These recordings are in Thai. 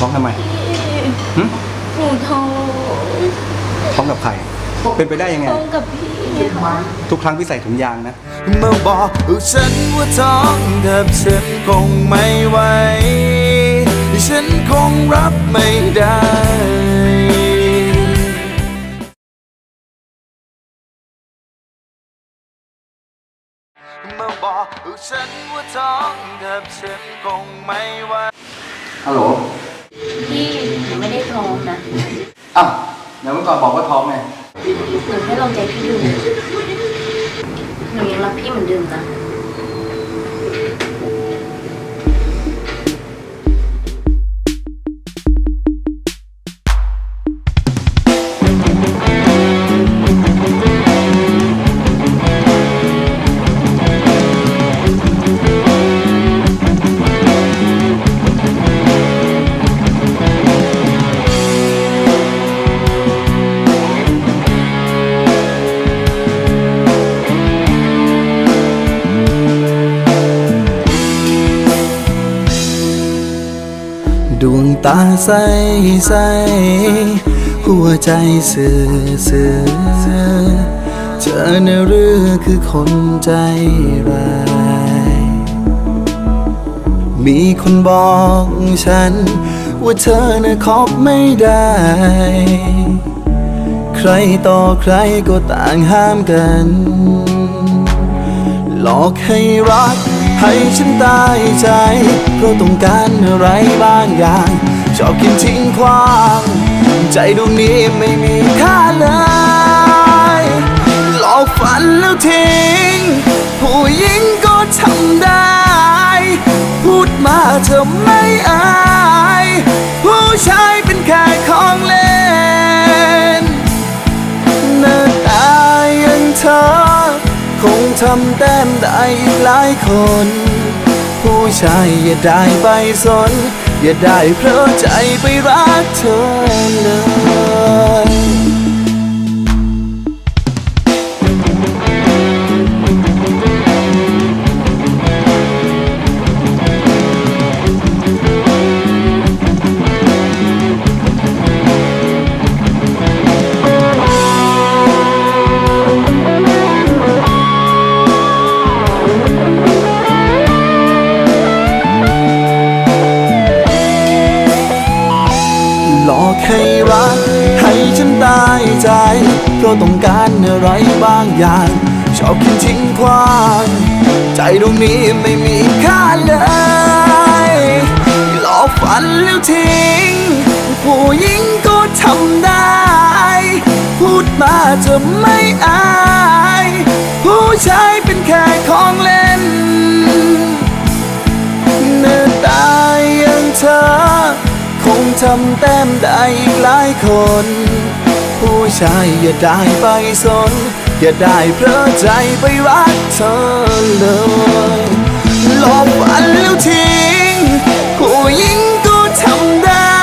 ท้องทำไมหึหนูท้องท้องกับใคร เป็นไปได้ยังไง ท้องกับพี่ไงคะทุกครั้งพี่ใส่ถุงยางนะมาบอกฉันว่าท้องกับฉันคงไม่ไหวฉันคงรับไม่ได้มาบอกฉันว่าท้องกับฉันคงไม่ไหวฮัลโหล พี่หนูไม่ได้ท้องนะอ้าวเดี๋ยวเมื่อก่อนบอกว่าท้องไงหนูแค่ลองใจพี่ดูหนูยังรักพี่เหมือนเดิมนะ ตาใสใสหัวใจเสื่อเสื่อเธอเน่ะหรือคือคนใจร้าย มีคนบอกฉัน ว่าเธอน่ะคบไม่ได้ ใครต่อใครก็ต่างห้ามกัน หลอกให้รัก ให้ฉันตายใจ เพราะต้องการอะไรบางอย่าง ชอบกินทิ้งขว้าง ใจดวงนี้ไม่มีค่าเลย หลอกฝันแล้วทิ้ง ผู้หญิงก็ทำได้ พูดมาเธอไม่อาย ผู้ชายเป็นแค่ของเล่นหน้าตาอย่างเธอ คงทำแต้ายอีกหลายคน ผู้ชายอย่าได้ไปสน อย่าได้เพลิดใจไปรักเธอเลย เพราะต้องการอะไรบางอย่าง ชอบกินทิ้งขว้างใจดวงนี้ไม่มีค่าเลยหลอกฝันแล้วทิ้ง ผู้หญิงก็ทำได้ พูดมาจะไม่อาย ผู้ชายเป็นแค่ของเล่นหน้าตาอย่างเธอ คงทำแต้มได้อีกหลายคน ผู้ชายอย่าได้ไปสน อย่าได้เพลิดใจไปรักเธอเลยหลอกฝันแล้วทิ้งผู้หญิงก็ทำได้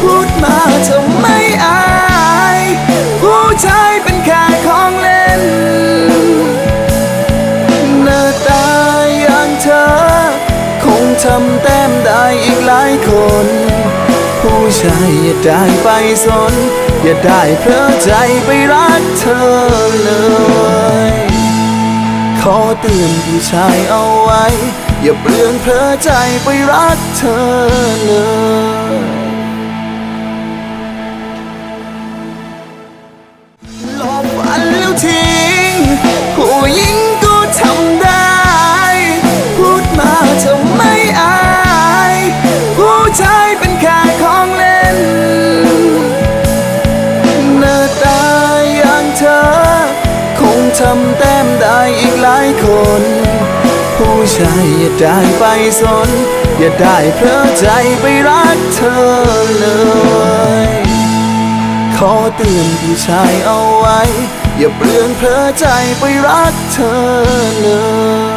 พูดมาจะไม่อายผู้ชายเป็นแค่ของเล่นหน้าตาอย่างเธอ คงทำแต้มได้อีกหลายคน ผู้ชายอย่าได้ไปสน อย่าได้เพลิดใจไปรักเธอเลย ขอเตือนผู้ชายเอาไว้ อย่าเปลืองเพลิดใจไปรักเธอเลย ทำแต้มได้อีกหลายคน ผู้ชายอย่าได้ไปสน อย่าได้เพลิดใจไปรักเธอเลย ขอเตือนผู้ชายเอาไว้ อย่าเปลืองเพลิดใจไปรักเธอเลย